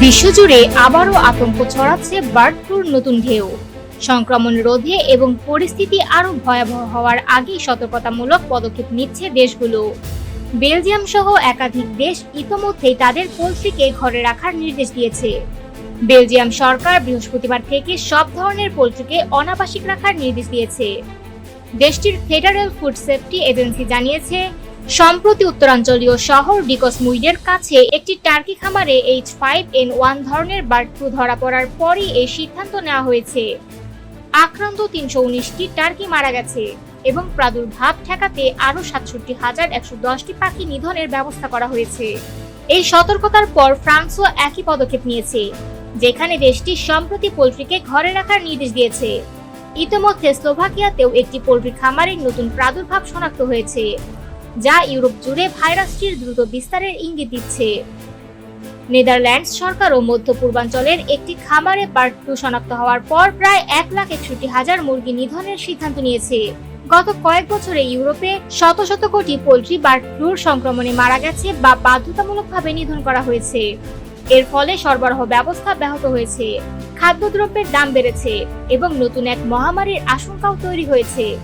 বিশ্বজুড়ে আবারও আতঙ্ক ছড়াচ্ছে বার্ড ফ্লুর নতুন ঢেউ। সংক্রমণ রোধে এবং পরিস্থিতি আরও ভয়াবহ হওয়ার আগেই সতর্কতামূলক পদক্ষেপ নিচ্ছে দেশগুলো। বেলজিয়াম সহ একাধিক দেশ ইতোমধ্যেই তাদের পোলট্রিকে ঘরে রাখার নির্দেশ দিয়েছে। বেলজিয়াম সরকার বৃহস্পতিবার থেকে সব ধরনের পোলট্রিকে অনাবাসিক রাখার নির্দেশ দিয়েছে। দেশটির ফেডারেল ফুড সেফটি এজেন্সি জানিয়েছে সম্প্রতি উত্তরাঞ্চলীয় শহর ডিকসমুইডের কাছে একটি টার্কি খামারে এইচ ফাইভ এন ওয়ান ধরনের বার্ড ফ্লু ধরা পড়ার পরই এই সিদ্ধান্ত নেওয়া হয়েছে। আক্রান্ত তিনশো উনিশটি টার্কি মারা গেছে এবং প্রাদুর্ভাব ঠেকাতে আরও সাতষট্টি হাজার একশো দশটি পাখি নিধনের ব্যবস্থা করা হয়েছে। এই সতর্কতার পর ফ্রান্সও একই পদক্ষেপ নিয়েছে, যেখানে দেশটি সম্প্রতি পোলট্রিকে ঘরে রাখার নির্দেশ দিয়েছে। ইতিমধ্যে স্লোভাকিয়াতেও একটি পোলট্রি খামারের নতুন প্রাদুর্ভাব শনাক্ত হয়েছে। যা ইউরোপ জুড়ে ভাইরাসটির দ্রুত বিস্তারের ইঙ্গিত দিচ্ছে। নেদারল্যান্ডস সরকার ও মধ্য পূর্বাঞ্চলের একটি খামারে বার্ড ফ্লু শনাক্ত হওয়ার পর প্রায় এক লাখ একষট্টি হাজার মুরগি নিধনের সিদ্ধান্ত নিয়েছে। গত কয়েক বছরে ইউরোপে শত শত কোটি পোলট্রি বার্ড ফ্লুর সংক্রমণে মারা গেছে বা বাধ্যতামূলকভাবে নিধন করা হয়েছে। এর ফলে সরবরাহ ব্যবস্থা ব্যাহত হয়েছে। খাদ্যদ্রব্যের দাম বেড়েছে এবং নতুন এক মহামারীর আশঙ্কাও তৈরি হয়েছে।